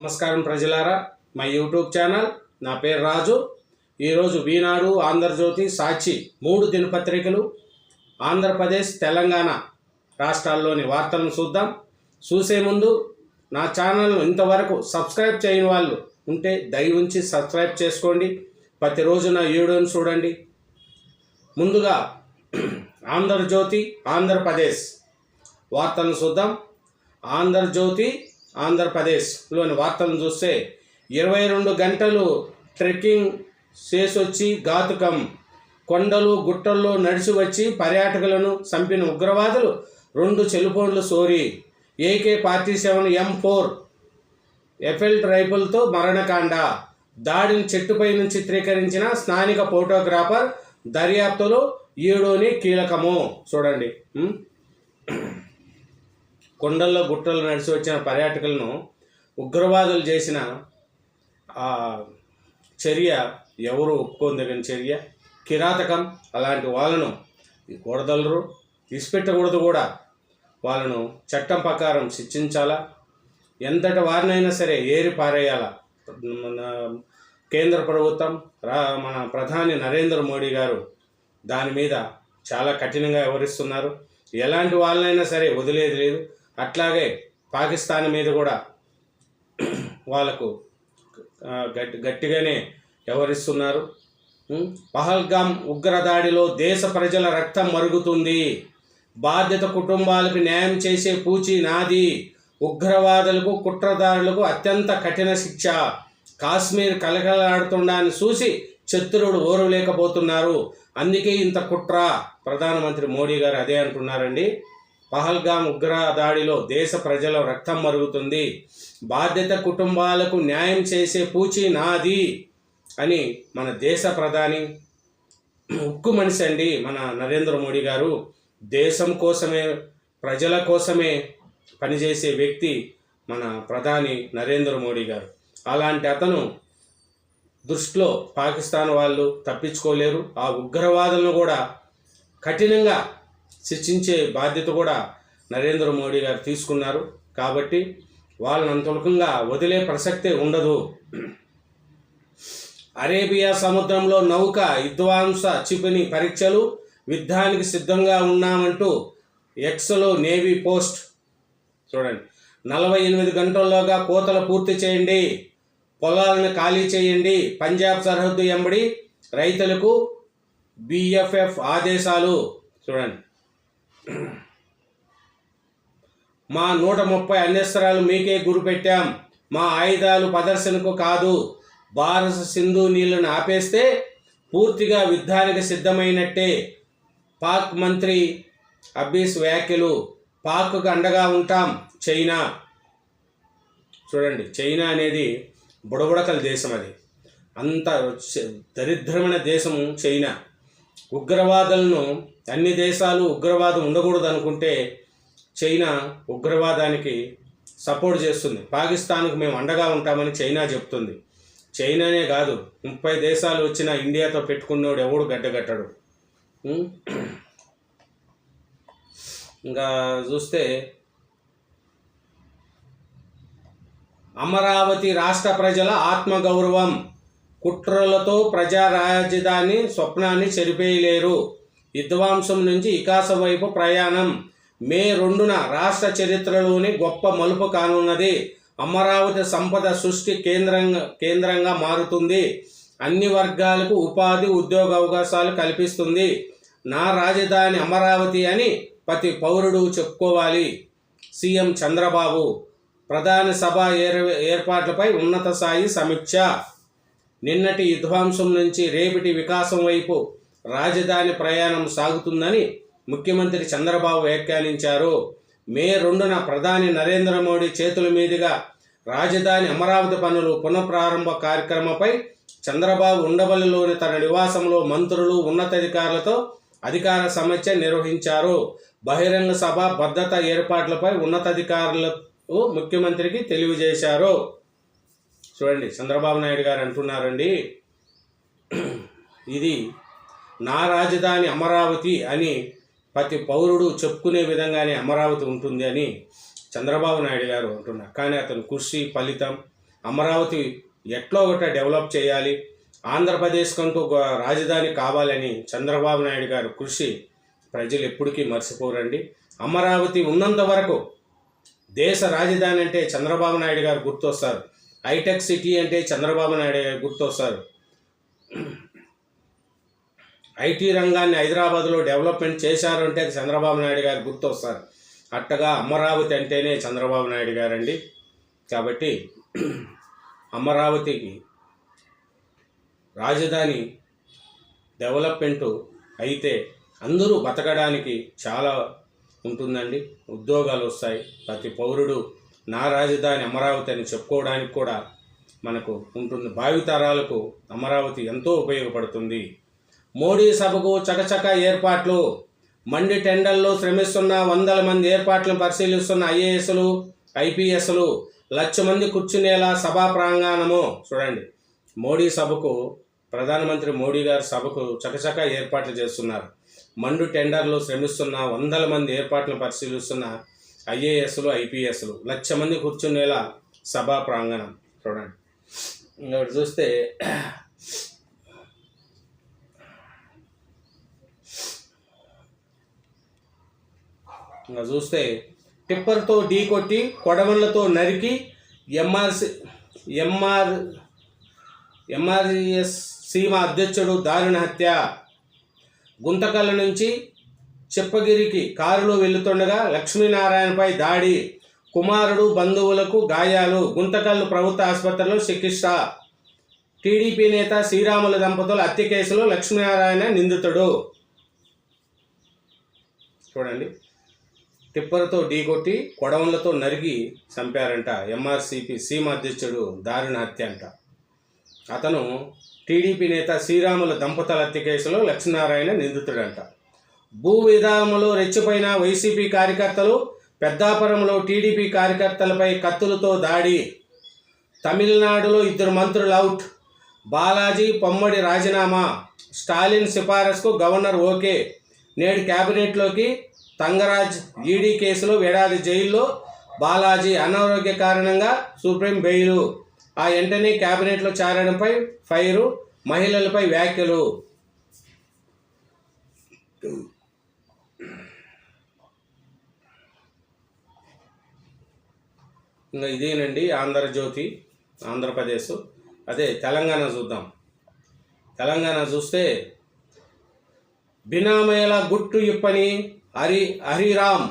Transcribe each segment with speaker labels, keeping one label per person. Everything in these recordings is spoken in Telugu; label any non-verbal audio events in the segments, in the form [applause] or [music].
Speaker 1: నమస్కారం ప్రజలారా మా యూట్యూబ్ ఛానల్ నా పేరు రాజు. ఈరోజు వీనాడు ఆంధ్రజ్యోతి సాక్షి మూడు దినపత్రికలు ఆంధ్రప్రదేశ్ తెలంగాణ రాష్ట్రాల్లోని వార్తలను చూద్దాం. చూసే ముందు నా ఛానల్ను ఇంతవరకు సబ్స్క్రైబ్ చేయని వాళ్ళు ఉంటే దయ ఉంచి సబ్స్క్రైబ్ చేసుకోండి. ప్రతిరోజు నా వీడియోను చూడండి. ముందుగా [clears throat] ఆంధ్రజ్యోతి ఆంధ్రప్రదేశ్ వార్తలను చూద్దాం. ఆంధ్రజ్యోతి ఆంధ్రప్రదేశ్లోని వార్తలను చూస్తే ఇరవై రెండు గంటలు ట్రెక్కింగ్ చేసొచ్చి ఘాతుకం. కొండలు గుట్టల్లో నడిచి వచ్చి పర్యాటకులను చంపిన ఉగ్రవాదులు రెండు సెల్ఫోన్లు sorry. AK forty seven M four ఎఫెల్ట్ రైఫిల్తో మరణకాండ. దాడిని చెట్టుపై నుంచి చిత్రీకరించిన స్థానిక ఫోటోగ్రాఫర్ దర్యాప్తులో ఈడోని కీలకము. చూడండి. కొండల్లో గుట్టలు నడిచి వచ్చిన పర్యాటకులను ఉగ్రవాదులు చేసిన ఆ చర్య ఎవరు ఒప్పుకోదగిన చర్య? కిరాతకం అలాంటి వాళ్ళను కూడదలరు తీసిపెట్టకూడదు కూడా. వాళ్ళను చట్టం ప్రకారం శిక్షించాలా? ఎంతటి వారినైనా సరే ఏరి పారేయాలా? కేంద్ర ప్రభుత్వం రా మన ప్రధాని నరేంద్ర మోడీ గారు దాని మీద చాలా కఠినంగా వ్యవహరిస్తున్నారు. ఎలాంటి వాళ్ళనైనా సరే వదిలేది లేదు. అట్లాగే పాకిస్తాన్ మీద కూడా వాళ్ళకు గట్టి గట్టిగానే వ్యవహరిస్తున్నారు. పహల్గాం పహల్గామ్ ఉగ్రదాడిలో దేశ ప్రజల రక్తం మరుగుతుంది. బాధ్యత కుటుంబాలకు న్యాయం చేసే పూచి నాది. ఉగ్రవాదులకు కుట్రదారులకు అత్యంత కఠిన శిక్ష. కాశ్మీర్ కలకలాడుతుండని చూసి శత్రువుడు ఓరలేకపోతున్నారు అందుకే ఇంత కుట్ర. ప్రధానమంత్రి మోడీ గారు అదే అంటున్నారండి. పహల్గాం ఉగ్ర దాడిలో దేశ ప్రజల రక్తం మరుగుతుంది. బాధ్యత కుటుంబాలకు న్యాయం చేసే పూచి నాది అని మన దేశ ప్రధాని ఉక్కు మనిషి అండి మన నరేంద్ర మోడీ గారు. దేశం కోసమే ప్రజల కోసమే పనిచేసే వ్యక్తి మన ప్రధాని నరేంద్ర మోడీ గారు. అలాంటి అతను దృష్టిలో పాకిస్తాన్ వాళ్ళు తప్పించుకోలేరు. ఆ ఉగ్రవాదులను కూడా కఠినంగా శిక్షించే బాధ్యత కూడా నరేంద్ర మోడీ గారు తీసుకున్నారు. కాబట్టి వాళ్ళని అంతలకంగా వదిలే ప్రసక్తే ఉండదు. అరేబియా సముద్రంలో నౌక విద్వాంస క్షిపణి పరీక్షలు యుద్ధానికి సిద్ధంగా ఉన్నామంటూ ఎక్స్లో నేవీ పోస్ట్ చూడండి. నలభై ఎనిమిది గంటల్లోగా కోతలు పూర్తి చేయండి. పొలాలను ఖాళీ చేయండి. పంజాబ్ సరిహద్దు ఎంబడి రైతులకు బిఎఫ్ఎఫ్ ఆదేశాలు చూడండి. మా నూట ముప్పై అన్యస్త్రాలు మీకే గురిపెట్టాం. మా ఆయుధాలు ప్రదర్శనకు కాదు భారత సింధు నీళ్ళను ఆపేస్తే పూర్తిగా యుద్ధానికి సిద్ధమైనట్టే. పాక్ మంత్రి అబ్బీస్ వ్యాఖ్యలు పాక్కు అండగా ఉంటాం. చైనా. చూడండి చైనా అనేది బుడబుడకల దేశం అది. అంత దరిద్రమైన దేశము చైనా. ఉగ్రవాదులను అన్ని దేశాలు ఉగ్రవాదం ఉండకూడదు అనుకుంటే చైనా ఉగ్రవాదానికి సపోర్ట్ చేస్తుంది. పాకిస్తాన్కు మేము అండగా ఉంటామని చైనా చెప్తుంది. చైనానే కాదు ముప్పై దేశాలు వచ్చిన ఇండియాతో పెట్టుకున్నోడు ఎవడు గడ్డగట్టడు ఇంకా చూస్తే అమరావతి రాష్ట్ర ప్రజల ఆత్మగౌరవం. కుట్రలతో ప్రజా రాజధాని స్వప్నాన్ని చెరిపేయలేరు. విధ్వంసం నుంచి ఇకాస వైపు ప్రయాణం. మే రెండున రాష్ట్ర చరిత్రలోని గొప్ప మలుపు కానున్నది. అమరావతి సంపద సృష్టి కేంద్రంగా కేంద్రంగా మారుతుంది. అన్ని వర్గాలకు ఉపాధి ఉద్యోగ అవకాశాలు కల్పిస్తుంది. నా రాజధాని అమరావతి అని ప్రతి పౌరుడు చెప్పుకోవాలి. సీఎం చంద్రబాబు ప్రధాన సభ ఏర్ ఏర్పాట్లపై ఉన్నత స్థాయి సమీక్ష. నిన్నటి విధ్వంసం నుంచి రేపటి వికాసం వైపు రాజధాని ప్రయాణం సాగుతుందని ముఖ్యమంత్రి చంద్రబాబు వ్యాఖ్యానించారు. మే రెండున ప్రధాని నరేంద్ర మోడీ చేతుల మీదుగా రాజధాని అమరావతి పనులు పునఃప్రారంభ కార్యక్రమంపై చంద్రబాబు ఉండవల్లిలోని తన నివాసంలో మంత్రులు ఉన్నతాధికారులతో అధికార సమస్య నిర్వహించారు. బహిరంగ సభ భద్రత ఏర్పాట్లపై ఉన్నతాధికారులకు ముఖ్యమంత్రికి తెలియజేశారు. చూడండి చంద్రబాబు నాయుడు గారు అంటున్నారండి. ఇది నా రాజధాని అమరావతి అని ప్రతి పౌరుడు చెప్పుకునే విధంగానే అమరావతి ఉంటుంది అని చంద్రబాబు నాయుడు గారు అంటున్నారు. కానీ అతను కృషి ఫలితం అమరావతి ఎట్లో ఒకట డెవలప్ చేయాలి ఆంధ్రప్రదేశ్ కంటూ ఒక రాజధాని కావాలని చంద్రబాబు నాయుడు గారు కృషి ప్రజలు ఎప్పటికీ మర్చిపోరండి. అమరావతి ఉన్నంత వరకు దేశ రాజధాని అంటే చంద్రబాబు నాయుడు గారు గుర్తొస్తారు. హైటెక్ సిటీ అంటే చంద్రబాబు నాయుడు గారు గుర్తొస్తారు. ఐటీ రంగాన్ని హైదరాబాద్లో డెవలప్మెంట్ చేశారు అంటే అది చంద్రబాబు నాయుడు గారు గుర్తొస్తారు. అట్టగా అమరావతి అంటేనే చంద్రబాబు నాయుడు గారండి. కాబట్టి అమరావతికి రాజధాని డెవలప్మెంట్ అయితే అందరూ బతకడానికి చాలా ఉంటుందండి. ఉద్యోగాలు వస్తాయి. ప్రతి పౌరుడు నా రాజధాని అమరావతి అని చెప్పుకోవడానికి కూడా మనకు ఉంటుంది. భావితరాలకు అమరావతి ఎంతో ఉపయోగపడుతుంది. మోడీ సభకు చకచక ఏర్పాట్లు. మండి టెండర్లో శ్రమిస్తున్న వందల మంది ఏర్పాట్లను పరిశీలిస్తున్న ఐఏఎస్లు ఐపీఎస్లు లక్ష మంది కూర్చునేలా సభా ప్రాంగణము. చూడండి. మోడీ సభకు ప్రధానమంత్రి మోడీ గారి సభకు చకచక ఏర్పాట్లు చేస్తున్నారు. మండు టెండర్లు శ్రమిస్తున్న వందల మంది ఏర్పాట్లను పరిశీలిస్తున్న ఐఏఎస్లు ఐపీఎస్లు లక్ష మంది కూర్చునేలా సభా ప్రాంగణం. చూడండి. ఇంకొకటి చూస్తే చూస్తే టిప్పర్తో ఢీ కొట్టి కొడవళ్ళతో నరికి ఎంఆర్సి ఎంఆర్ ఎంఆర్ఎస్ సీమ అధ్యక్షుడు దారుణ హత్య. గుంతకల్ నుంచి చెప్పగిరికి కారులో వెళ్తుండగా లక్ష్మీనారాయణపై దాడి. కుమారుడు బంధువులకు గాయాలు. గుంతకల్లు ప్రభుత్వ ఆసుపత్రిలో చికిత్స. టీడీపీ నేత శ్రీరాములు దంపతుల హత్య కేసులో లక్ష్మీనారాయణ నిందితుడు. చూడండి. టిప్పర్తో ఢీకొట్టి కొడవన్లతో నరిగి చంపారంట ఎంఆర్సిపి సీమ అధ్యక్షుడు దారుణ హత్య అంట. అతను టీడీపీ నేత శ్రీరాముల దంపతుల హత్య కేసులో లక్ష్మీనారాయణ నిందితుడంట. భూ విధానంలో రెచ్చిపోయిన వైసీపీ కార్యకర్తలు పెద్దాపురంలో టీడీపీ కార్యకర్తలపై కత్తులతో దాడి. తమిళనాడులో ఇద్దరు మంత్రులు అవుట్. బాలాజీ పొమ్మడి రాజీనామా. స్టాలిన్ సిఫారసుకు గవర్నర్ ఓకే. నేడు క్యాబినెట్లోకి తంగరాజ్ ఈడీ కేసులో ఏడాది జైల్లో బాలాజీ అనారోగ్య కారణంగా సుప్రీం బెయిలు. ఆ వెంటనే క్యాబినెట్లో చేరడంపై ఫైరు మహిళలపై వ్యాఖ్యలు. ఇంకా ఇదేనండి ఆంధ్రజ్యోతి ఆంధ్రప్రదేశ్. అదే తెలంగాణ చూద్దాం. తెలంగాణ చూస్తే బినామేల గుట్టు ఇప్పని హరి హరిరామ్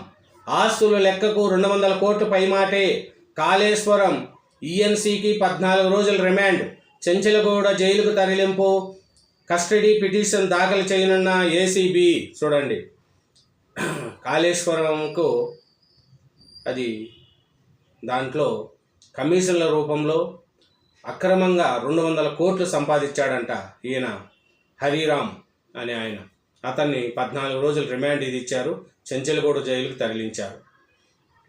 Speaker 1: ఆస్తుల లెక్కకు రెండు వందల కోట్లు పైమాటే. కాళేశ్వరం ఈఎన్సీకి పద్నాలుగు రోజుల రిమాండ్. చెంచలగూడ జైలుకు తరలింపు. కస్టడీ పిటిషన్ దాఖలు చేయనున్న ఏసీబీ చూడండి. కాళేశ్వరంకు అది దాంట్లో కమిషన్ల రూపంలో అక్రమంగా రెండు వందల కోట్లు సంపాదించాడంట ఈయన హరిరామ్ అనే ఆయన. అతన్ని పద్నాలుగు రోజులు రిమాండ్ ఇది ఇచ్చారు చెంచలగూడ జైలుకు తరలించారు.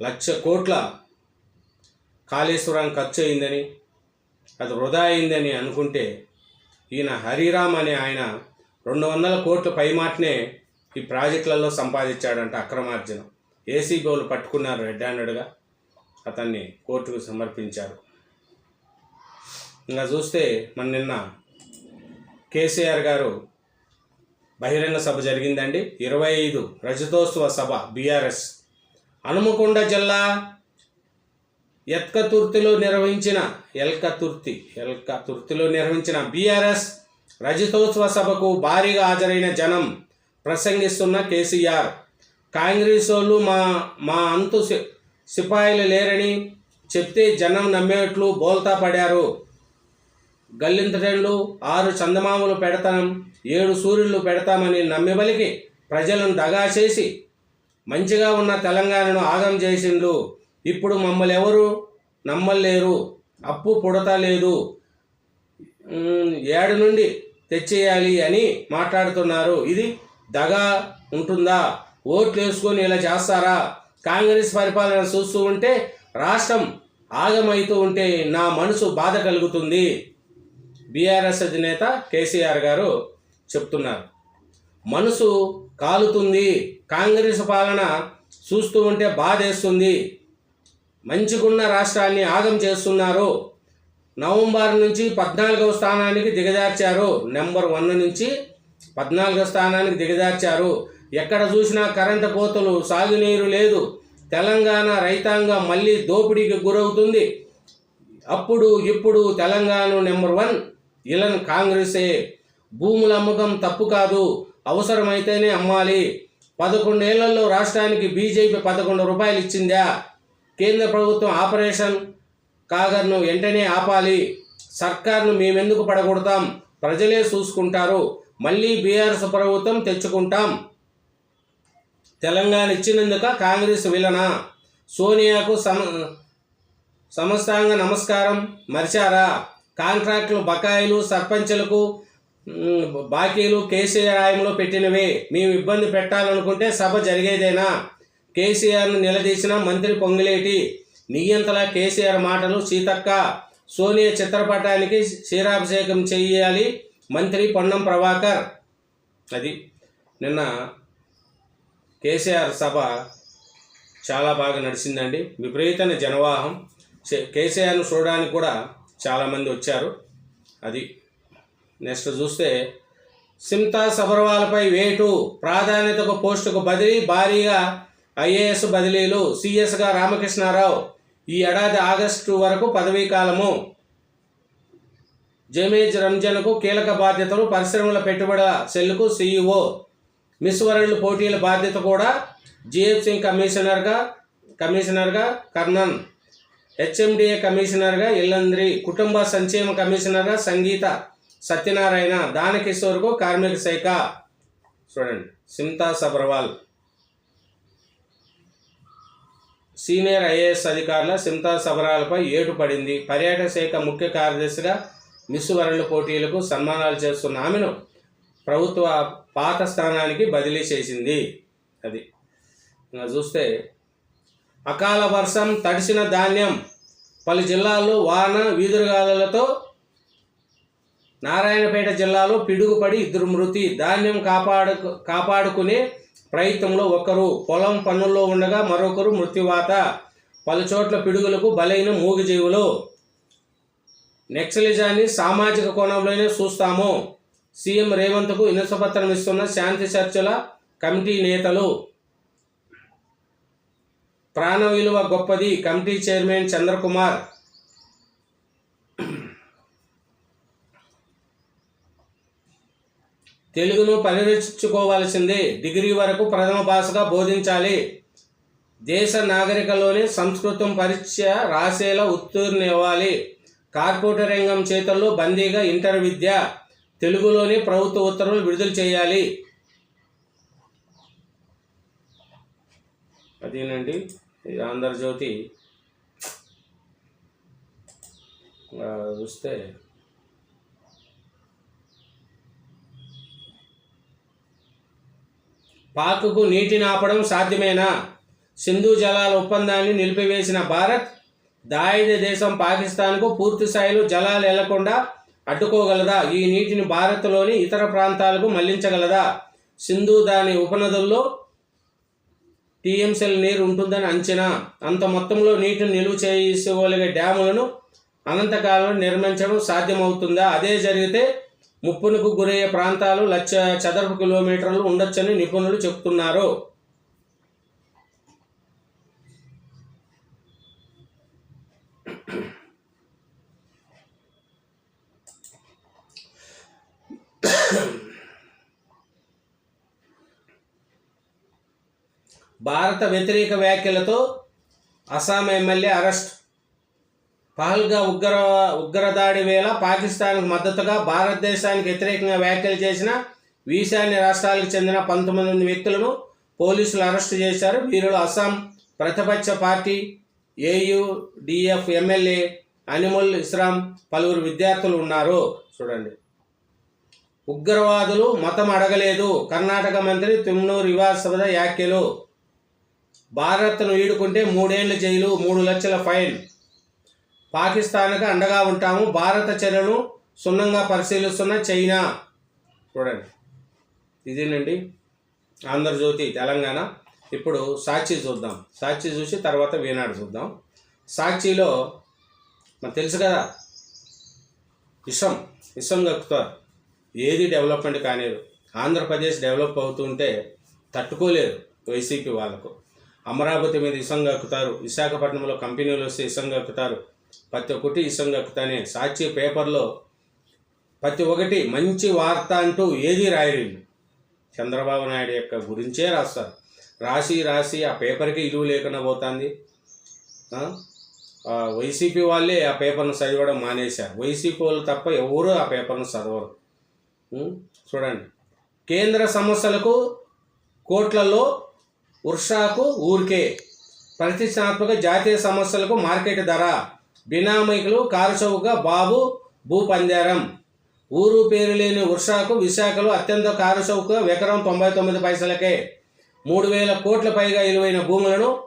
Speaker 1: లక్ష కోట్ల కాళేశ్వరం ఖర్చు అయిందని అది వృధా అయిందని అనుకుంటే ఈయన హరిరామ్ అనే ఆయన రెండు వందల కోట్ల పైమాటనే ఈ ప్రాజెక్టులలో సంపాదించాడంట అక్రమార్జనం. ఏసీబీలు పట్టుకున్నారు రెడ్ హ్యాండెడ్గా. అతన్ని కోర్టుకు సమర్పించారు. ఇంకా చూస్తే మన నిన్న కేసీఆర్ గారు బహిరంగ సభ జరిగిందండి. ఇరవై ఐదు రజతోత్సవ సభ బీఆర్ఎస్. హనుమకొండ జిల్లా ఎత్కతుర్తిలో నిర్వహించిన ఎల్కతుర్తి ఎల్కతుర్తిలో నిర్వహించిన బీఆర్ఎస్ రజతోత్సవ సభకు భారీగా హాజరైన జనం ప్రసంగిస్తున్న కేసీఆర్. కాంగ్రెస్ వాళ్ళు మా మా అంతు సి- సిపాయిలు లేరని చెప్తే జనం నమ్మేట్లు బోల్తా పడారు. గల్లింతటండ్లు ఆరు చందమామలు పెడతాం ఏడు సూర్యులు పెడతామని నమ్మిబలికి ప్రజలను దగా చేసి మంచిగా ఉన్న తెలంగాణను ఆగం చేసిండు ఇప్పుడు మమ్మల్ని ఎవరు నమ్మలేరు. అప్పు పుడతలేదు లేదు. ఏడు నుండి తెచ్చేయాలి అని మాట్లాడుతున్నారు. ఇది దగా ఉంటుందా? ఓట్లు వేసుకొని ఇలా చేస్తారా? కాంగ్రెస్ పరిపాలన చూస్తూ ఉంటే రాష్ట్రం ఆగమైతూ ఉంటే నా మనసు బాధ కలుగుతుంది. బీఆర్ఎస్ అధినేత కేసీఆర్ గారు చెప్తున్నారు. మనసు కాలుతుంది కాంగ్రెస్ పాలన చూస్తూ ఉంటే బాధేస్తుంది. మంచిగున్న రాష్ట్రాన్ని ఆగం చేస్తున్నారు. నవంబర్ నుంచి పద్నాలుగవ స్థానానికి దిగజార్చారు. నెంబర్ వన్ నుంచి పద్నాలుగవ స్థానానికి దిగజార్చారు. ఎక్కడ చూసినా కరెంటు కోతలు సాగునీరు లేదు. తెలంగాణ రైతాంగం మళ్ళీ దోపిడీకి గురవుతుంది. అప్పుడు ఇప్పుడు తెలంగాణ నెంబర్ వన్ ఇలన్ కాంగ్రెసే. భూముల అమ్మకం తప్పు కాదు. అవసరమైతేనే అమ్మాలి. పదకొండేళ్ళలో రాష్ట్రానికి బీజేపీ పదకొండు రూపాయలు ఇచ్చిందా? కేంద్ర ప్రభుత్వం ఆపరేషన్ కాగర్ను వెంటనే ఆపాలి. సర్కార్ను మేమెందుకు పడగొడతాం? ప్రజలే చూసుకుంటారు. మళ్ళీ బీఆర్ఎస్ ప్రభుత్వం తెచ్చుకుంటాం. తెలంగాణ ఇచ్చినందుక కాంగ్రెస్ విలన? సోనియాకు సమ సమస్తాంగ నమస్కారం. మరిచారా? కాంట్రాక్టులు బకాయిలు సర్పంచులకు బాకీలు కేసీఆర్ ఆయంలో పెట్టినవి. మేము ఇబ్బంది పెట్టాలనుకుంటే సభ జరిగేదేనా? కేసీఆర్ను నిలదీసిన మంత్రి పొంగిలేటి. నియంతల కేసీఆర్ మాటలు సీతక్క. సోనియా చిత్రపటానికి క్షీరాభిషేకం చేయాలి మంత్రి పొన్నం ప్రభాకర్. అది నిన్న కేసీఆర్ సభ చాలా బాగా నడిచిందండి. విపరీతమైన జనవాహం. కేసీఆర్ను చూడడానికి కూడా చాలామంది వచ్చారు. అది నెక్స్ట్ చూస్తే సింతా సబర్వాల్పై వేటు ప్రాధాన్యతకు పోస్టుకు బదిలీ భారీగా ఐఏఎస్ బదిలీలు సిఎస్గా రామకృష్ణారావు. ఈ ఏడాది ఆగస్టు వరకు పదవీ కాలము. జమేజ్ రంజన్కు కీలక బాధ్యతలు పరిశ్రమల పెట్టుబడుల సెల్కు సీఈఓ. మిస్ వరల్డ్ పోటీల బాధ్యత కూడా జిఎఫ్సి కమిషనర్గా కమిషనర్గా కర్ణన్ హెచ్ఎండిఏ కమిషనర్గా ఇల్లంద్రి. కుటుంబ సంక్షేమ కమిషనర్గా సంగీత. సత్యనారాయణ దానకిషోర్కు కార్మిక శాఖ. చూడండి సింతా సబర్వాల్. సీనియర్ ఐఏఎస్ అధికారుల సింతా సబరాలపై ఏటు పడింది. పర్యాటక శాఖ ముఖ్య కార్యదర్శిగా మిస్ వరల్డ్ పోటీలకు సన్మానాలు చేస్తున్న ఆమెను ప్రభుత్వ పాత స్థానానికి బదిలీ చేసింది. అది ఇంకా చూస్తే అకాల వర్షం తడిసిన ధాన్యం పలు జిల్లాల్లో వాన వీధురుగాలతో నారాయణపేట జిల్లాలో పిడుగుపడి ఇద్దరు మృతి ధాన్యం కాపాడు కాపాడుకునే ప్రయత్నంలో ఒకరు పొలం పనుల్లో ఉండగా మరొకరు మృత్యువాత. పలు చోట్ల పిడుగులకు బలైన మూగజీవులు. నెక్సలిజాన్ని సామాజిక కోణంలోనే చూస్తాము. సీఎం రేవంత్కు వినసపత్రం ఇస్తున్న శాంతి చర్చల కమిటీ నేతలు. ప్రాణ విలువ గొప్పది కమిటీ చైర్మన్ చంద్రకుమార్. తెలుగును పరిరక్షించుకోవాల్సిందే. డిగ్రీ వరకు ప్రథమ భాషగా బోధించాలి. దేశ నాగరికలోనే సంస్కృతం పరీక్ష రాసేలా ఉత్తీర్ణ ఇవ్వాలి కార్పొరేట్ రంగం చేతుల్లో బందీగా ఇంటర్ విద్య తెలుగులోనే ప్రభుత్వ ఉత్తర్వులు విడుదల చేయాలి. అదేనండి ఇది ఆంధ్రజ్యోతి. చూస్తే పాక్కు నీటిని ఆపడం సాధ్యమేనా? సింధు జలాల ఒప్పందాన్ని నిలిపివేసిన భారత్ దాయిద దేశం పాకిస్తాన్కు పూర్తి స్థాయిలో జలాలు వెళ్ళకుండా అడ్డుకోగలదా? ఈ నీటిని భారత్లోని ఇతర ప్రాంతాలకు మళ్ళించగలదా? సింధు దాని ఉపనదుల్లో టీఎంసీల నీరు ఉంటుందని అంచనా. అంత మొత్తంలో నీటిని నిలువ చేసుకోగలిగే డ్యాములను అనంతకాలంలో నిర్మించడం సాధ్యమవుతుందా? అదే జరిగితే ముప్పునకు గురయ్యే ప్రాంతాలు లక్ష చదరపు కిలోమీటర్లు ఉండొచ్చని నిపుణులు చెబుతున్నారు భారత వ్యతిరేక వ్యాఖ్యలతో అస్సాం ఎమ్మెల్యే అరెస్ట్. పహల్గా ఉగ్ర ఉగ్రదాడి వేళ పాకిస్తాన్కు మద్దతుగా భారతదేశానికి వ్యతిరేకంగా వ్యాఖ్యలు చేసిన ఈశాన్య రాష్ట్రాలకు చెందిన పంతొమ్మిది మంది వ్యక్తులను పోలీసులు అరెస్ట్ చేశారు. వీరిలో అస్సాం ప్రతిపక్ష party AUDF MLA Aminul Islam పలువురు విద్యార్థులు ఉన్నారు. చూడండి. ఉగ్రవాదులు మతం అడగలేదు. కర్ణాటక మంత్రి తుమ్నూరు వివాసవద వ్యాఖ్యలు. భారత్ను ఈడుకుంటే మూడేళ్ళ జైలు మూడు లక్షల ఫైన్. పాకిస్తాన్కు అండగా ఉంటాము. భారత చర్యను సున్నంగా పరిశీలిస్తున్న చైనా. చూడండి. ఇదేనండి ఆంధ్రజ్యోతి తెలంగాణ. ఇప్పుడు సాక్షి చూద్దాం. సాక్షి చూసి తర్వాత వీనాడు చూద్దాం. సాక్షిలో మనకు తెలుసు కదా? విషం విషం కక్కుతారు ఏది డెవలప్మెంట్ కానేరు ఆంధ్రప్రదేశ్ డెవలప్ అవుతుంటే తట్టుకోలేరు వైసీపీ వాళ్ళకు. అమరావతి మీద ఇసం కక్కుతారు విశాఖపట్నంలో కంపెనీలు వస్తే ఇసం కక్కుతారు ప్రతి ఒక్కటి ఇష్టం కక్కుతానే సాక్షి పేపర్లో ప్రతి ఒక్కటి మంచి వార్త అంటూ ఏది రాయరు చంద్రబాబు నాయుడు యొక్క గురించే రాస్తారు. రాసి రాసి ఆ పేపర్కి ఇలువ లేకుండా పోతుంది. వైసీపీ వాళ్ళే ఆ పేపర్ను చదవడం మానేశారు. వైసీపీ వాళ్ళు తప్ప ఎవరు ఆ పేపర్ను చదవరు. చూడండి. కేంద్ర సమస్యలకు కోట్లలో ఉర్షాకు ఊరికే ప్రతిష్టాత్మక జాతీయ సమస్యలకు మార్కెట్ ధర బినామీకులు కారుచౌకగా బాబు భూపంజారం. ఊరు పేరు లేని ఉర్షాకు విశాఖలో అత్యంత కారుచౌక ఎకరం తొంభై తొమ్మిది పైసలకే. మూడు వేల కోట్ల పైగా విలువైన భూములను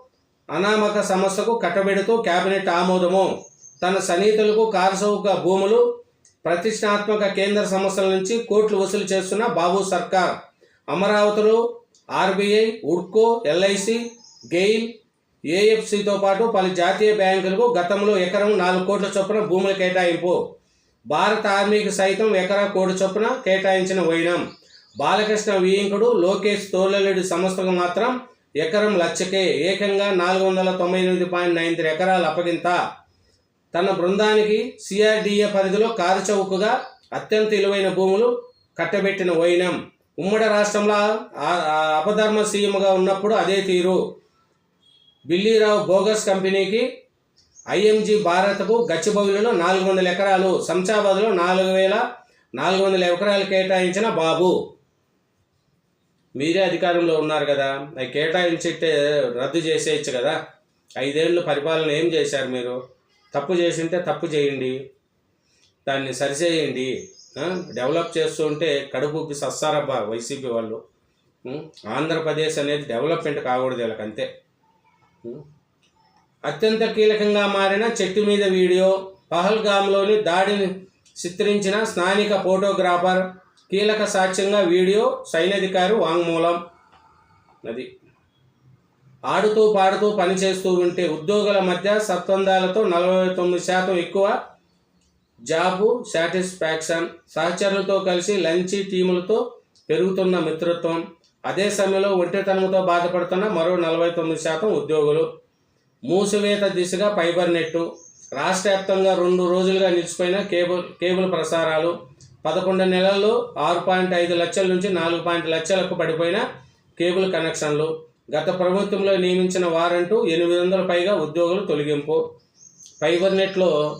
Speaker 1: అనామక సంస్థకు కట్టబెడుతూ కేబినెట్ ఆమోదము. తన సన్నిహితులకు కారుచౌక భూములు ప్రతిష్టాత్మక కేంద్ర సంస్థల నుంచి కోట్లు వసూలు చేస్తున్న బాబు సర్కార్. అమరావతిలో ఆర్బీఐ ఉడ్కో ఎల్ఐసి గెయిల్ ఏఎఫ్సితో పాటు పలు జాతీయ బ్యాంకులకు గతంలో ఎకరం నాలుగు కోట్ల చొప్పున భూముల కేటాయింపు. భారత ఆర్మీకి సైతం ఎకరా కోటి చొప్పున కేటాయించిన వైనం. బాలకృష్ణ వియింకుడు లోకేష్ తోలలేడు సంస్థకు మాత్రం ఎకరం లక్షకే ఏకంగా నాలుగు వందల తొంభై ఎనిమిది పాయింట్ నైన్ ఎకరాలు అప్పగింత. తన బృందానికి సిఆర్డిఏ పరిధిలో కారు చౌకగా అత్యంత విలువైన భూములు కట్టబెట్టిన వైనం. ఉమ్మడి రాష్ట్రంలో అపధర్మ సీఎంగా ఉన్నప్పుడు అదే తీరు. బిల్లీరావు బోగస్ కంపెనీకి ఐఎంజీ భారత్కు గచ్చిబౌలిలో నాలుగు వందల ఎకరాలు శంషాబాద్లో నాలుగు వేల నాలుగు వందల ఎకరాలు కేటాయించిన బాబు. మీరే అధికారంలో ఉన్నారు కదా. అవి కేటాయించితే రద్దు చేసేయచ్చు కదా. ఐదేళ్ళు పరిపాలన ఏం చేశారు మీరు? తప్పు చేసింటే తప్పు చేయండి. దాన్ని సరిచేయండి. డెవలప్ చేస్తుంటే కడుపుకి సస్తారబ్బా వైసీపీ వాళ్ళు. ఆంధ్రప్రదేశ్ అనేది డెవలప్మెంట్ కాకూడదు వీళ్ళకంతే. అత్యంత కీలకంగా మారిన చెట్టు మీద వీడియో పహల్గామ్లోని దాడిని చిత్రించిన స్థానిక ఫోటోగ్రాఫర్ కీలక సాక్ష్యంగా వీడియో సైన్యాధికారి వాంగ్మూలం. అది. ఆడుతూ పాడుతూ పనిచేస్తూ ఉంటే ఉద్యోగుల మధ్య సత్వందాలతో నలభై తొమ్మిది శాతం ఎక్కువ జాబు సాటిస్ఫాక్షన్ సహచరులతో కలిసి లంచ్ టీములతో పెరుగుతున్న మిత్రత్వం. అదే సమయంలో ఒంటరితనంతో బాధపడుతున్న మరో నలభై తొమ్మిది శాతం ఉద్యోగులు. మూసివేత దిశగా ఫైబర్ నెట్టు. రాష్ట్ర వ్యాప్తంగా రెండు రోజులుగా నిలిచిపోయిన కేబుల్ కేబుల్ ప్రసారాలు. పదకొండు నెలల్లో ఆరు పాయింట్ ఐదు లక్షల నుంచి నాలుగు పాయింట్ లక్షలకు పడిపోయిన కేబుల్ కనెక్షన్లు. గత ప్రభుత్వంలో నియమించిన వారంటూ ఎనిమిది వందల పైగా ఉద్యోగులు తొలగింపు. ఫైబర్ నెట్లో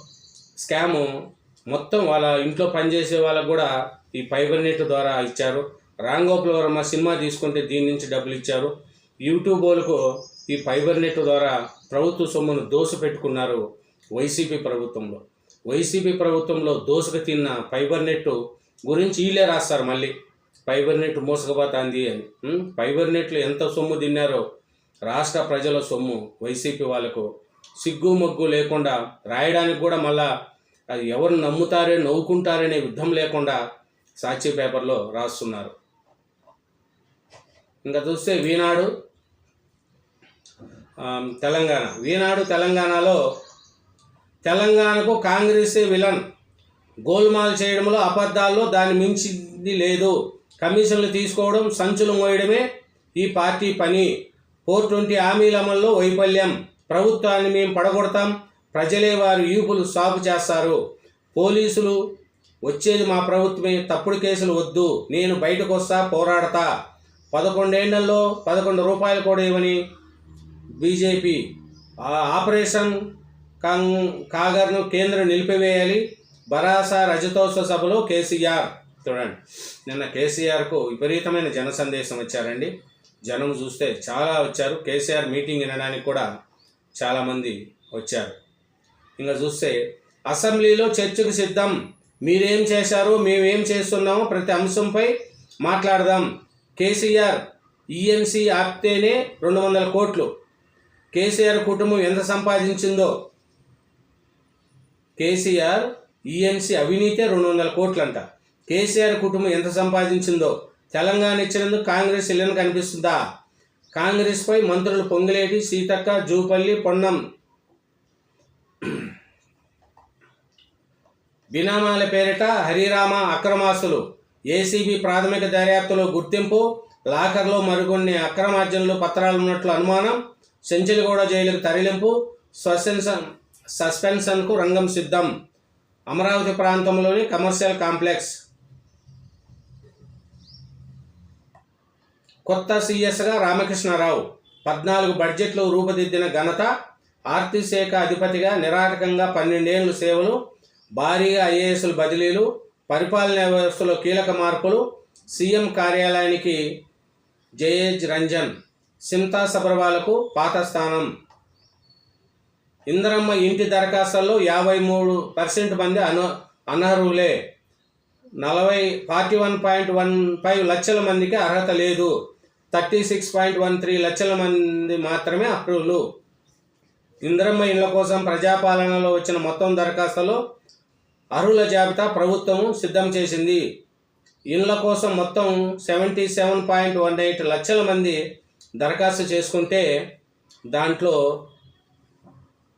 Speaker 1: స్కాము మొత్తం వాళ్ళ ఇంట్లో పనిచేసే వాళ్ళకు కూడా ఈ ఫైబర్ నెట్ ద్వారా ఇచ్చారు. రాంగోపాల్ వర్మ సినిమా తీసుకుంటే దీని నుంచి డబ్బులు ఇచ్చారు. యూట్యూబ్ వాళ్ళకు ఈ ఫైబర్ నెట్ ద్వారా ప్రభుత్వ సొమ్మును దోసు పెట్టుకున్నారు వైసీపీ ప్రభుత్వంలో. వైసీపీ ప్రభుత్వంలో దోసుకు తిన్న ఫైబర్ నెట్ గురించి వీళ్ళే రాస్తారు మళ్ళీ. ఫైబర్ నెట్ మోసకపోతాంది అని. ఫైబర్ నెట్లు ఎంత సొమ్ము తిన్నారో రాష్ట్ర ప్రజల సొమ్ము వైసీపీ వాళ్ళకు సిగ్గు మొగ్గు లేకుండా రాయడానికి కూడా మళ్ళా అది ఎవరు నమ్ముతారే నవ్వుకుంటారనే యుద్ధం లేకుండా సాక్షి పేపర్లో రాస్తున్నారు. ఇంకా చూస్తే వీనాడు తెలంగాణ. వీనాడు తెలంగాణలో తెలంగాణకు కాంగ్రెస్ విలన్. గోల్మాల్ చేయడంలో అబద్ధాల్లో దాన్ని మించింది లేదు. కమిషన్లు తీసుకోవడం సంచులు మోయడమే ఈ పార్టీ పని. ఫోర్ ట్వంటీ హామీల అమల్లో వైఫల్యం. ప్రభుత్వాన్ని మేము పడగొడతాం. ప్రజలే వారు యూపులు సాగు చేస్తారు. పోలీసులు వచ్చేది మా ప్రభుత్వమే. తప్పుడు కేసులు వద్దు. నేను బయటకు వస్తా పోరాడతా. పదకొండేళ్ళలో పదకొండు రూపాయలు కూడా ఇవ్వని బీజేపీ ఆపరేషన్ కంగ్ కాగర్ను కేంద్రం నిలిపివేయాలి. బరాసా రజతోత్సవ సభలో కేసీఆర్ చూడండి నిన్న కేసీఆర్కు విపరీతమైన జన సందేశం వచ్చారండి. జనం చూస్తే చాలా వచ్చారు. కేసీఆర్ మీటింగ్ వినడానికి కూడా చాలామంది వచ్చారు. ఇంకా చూస్తే అసెంబ్లీలో చర్చకు సిద్ధం. మీరేం చేశారు? మేమేం చేస్తున్నామో ప్రతి అంశంపై మాట్లాడదాం. కేసీఆర్ ఈఎంసీ ఆపితేనే రెండు వందల కోట్లు. కేసీఆర్ కుటుంబం ఎంత సంపాదించిందో. కేసీఆర్ ఈఎంసీ అవినీతే రెండు వందల కోట్లంట. కేసీఆర్ కుటుంబం ఎంత సంపాదించిందో. తెలంగాణ ఇచ్చినందుకు కాంగ్రెస్ ఇళ్ళని కనిపిస్తుందా? కాంగ్రెస్పై మంత్రులు పొంగిలేటి సీతక్క జూపల్లి పొన్నం. బినామాల పేరిట హరిరామ అక్రమాసులు ఏసీబీ ప్రాథమిక దర్యాప్తులో గుర్తింపు లాకర్లో మరికొన్ని అక్రమార్జనలు పత్రాలు ఉన్నట్లు అనుమానం సెంచలిగూడ జైలుకు తరలింపు సస్పెన్షన్ సస్పెన్షన్కు రంగం సిద్ధం. అమరావతి ప్రాంతంలోని కమర్షియల్ కాంప్లెక్స్. కొత్త సీఎస్గా రామకృష్ణారావు. పద్నాలుగు బడ్జెట్లు రూపుదిద్దిన ఘనత ఆర్థిక శాఖ అధిపతిగా నిరాటకంగా పన్నెండేళ్ళు సేవలు భారీగా ఐఏఎస్లు బదిలీలు పరిపాలనా వ్యవస్థలో కీలక మార్పులు సీఎం కార్యాలయానికి జయేజ్ రంజన్ సింతా సబర్వాలకు పాత స్థానం. ఇందరమ్మ ఇంటి దరఖాస్తుల్లో యాభై మూడు పర్సెంట్ మంది అను అనర్హులే. నలభై forty one point one five లక్షల మందికి అర్హత లేదు. Thirty six point one three లక్షల మంది మాత్రమే అర్హులు. ఇందరమ్మ ఇళ్ళ కోసం ప్రజాపాలనలో వచ్చిన మొత్తం దరఖాస్తులో అర్హుల జాబితా ప్రభుత్వం సిద్ధం చేసింది. ఇళ్ళ కోసం మొత్తం seventy seven point one eight లక్షల మంది దరఖాస్తు చేసుకుంటే దాంట్లో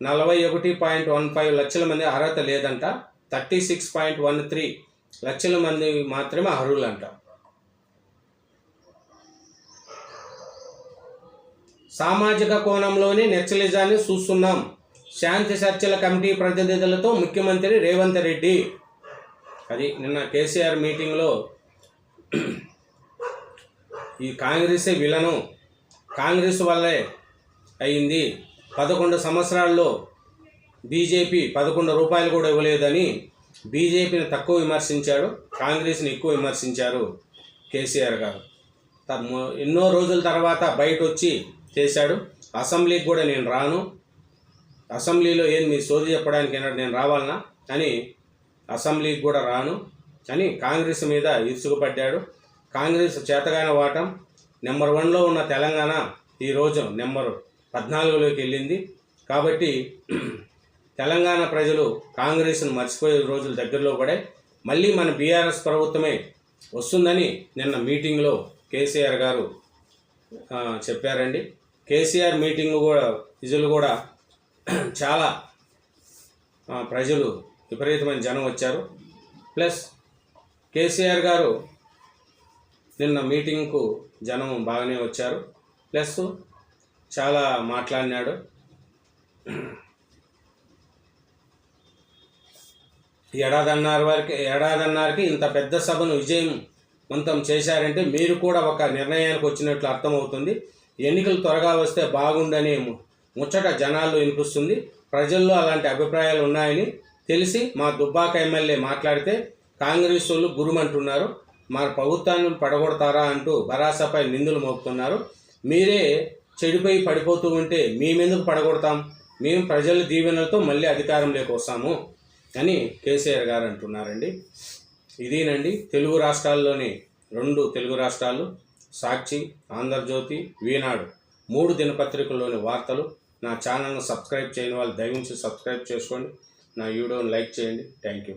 Speaker 1: నలభై ఒకటి పాయింట్ వన్ ఫైవ్ లక్షల మంది అర్హత లేదంట. Thirty six point one three లక్షల మంది మాత్రమే అర్హులంట. సామాజిక కోణంలోని నెక్సలిజాన్ని చూస్తున్నాం. శాంతి చర్చల కమిటీ ప్రతినిధులతో ముఖ్యమంత్రి రేవంత్ రెడ్డి. అది నిన్న కేసీఆర్ మీటింగ్లో ఈ కాంగ్రెసే విలను. కాంగ్రెస్ వల్లే అయింది. పదకొండు సంవత్సరాల్లో బీజేపీ పదకొండు రూపాయలు కూడా ఇవ్వలేదని బీజేపీని తక్కువ విమర్శించాడు కాంగ్రెస్ని ఎక్కువ విమర్శించారు కేసీఆర్ గారు. ఎన్నో రోజుల తర్వాత బయట వచ్చి చేశాడు. అసెంబ్లీకి కూడా నేను రాను. అసెంబ్లీలో ఏం మీ సోది చెప్పడానికి ఏనాడు నేను రావాలనా? అని అసెంబ్లీకి కూడా రాను. అని కాంగ్రెస్ మీద ఇరుసుకుపడ్డాడు కాంగ్రెస్ చేతగాన వాటం నెంబర్ వన్లో ఉన్న తెలంగాణ ఈరోజు నెంబర్ పద్నాలుగులోకి వెళ్ళింది. కాబట్టి తెలంగాణ ప్రజలు కాంగ్రెస్ను మర్చిపోయే రోజులు దగ్గరలో పడే మళ్ళీ మన బీఆర్ఎస్ ప్రభుత్వమే వస్తుందని నిన్న మీటింగ్లో కేసీఆర్ గారు చెప్పారండి. కేసీఆర్ మీటింగ్ కూడా ప్రజలు కూడా చాలా ప్రజలు విపరీతమైన జనం వచ్చారు. ప్లస్ కేసీఆర్ గారు నిన్న మీటింగ్కు జనం బాగానే వచ్చారు. ప్లస్ చాలా మాట్లాడినాడు. ఏడాదన్నర వారికి ఏడాదన్నరకి ఇంత పెద్ద సభను విజయవంతం చేశారంటే మీరు కూడా ఒక నిర్ణయానికి వచ్చినట్లు అర్థమవుతుంది. ఎన్నికలు త్వరగా వస్తే బాగుండని ముచ్చట జనాల్లో వినిపిస్తుంది. ప్రజల్లో అలాంటి అభిప్రాయాలు ఉన్నాయని తెలిసి మా దుబ్బాక ఎమ్మెల్యే మాట్లాడితే కాంగ్రెస్ వాళ్ళు గురుమంటున్నారు. మా ప్రభుత్వాన్ని పడగొడతారా? అంటూ భరాసాపై నిందులు మోపుతున్నారు. మీరే చెడిపోయి పడిపోతూ ఉంటే మేమెందుకు పడగొడతాం? మేము ప్రజల దీవెనలతో మళ్ళీ అధికారంలోకి వస్తాము అని కేసీఆర్ గారు అంటున్నారండి. ఇదేనండి తెలుగు రాష్ట్రాల్లోని రెండు తెలుగు రాష్ట్రాలు సాక్షి ఆంధ్రజ్యోతి వీనాడు. మూడు దినపత్రికల్లోని వార్తలు నా ఛానల్ను సబ్స్క్రైబ్ చేయని వాళ్ళు దయవించి సబ్స్క్రైబ్ చేసుకోండి. నా వీడియోని లైక్ చేయండి. Thank you.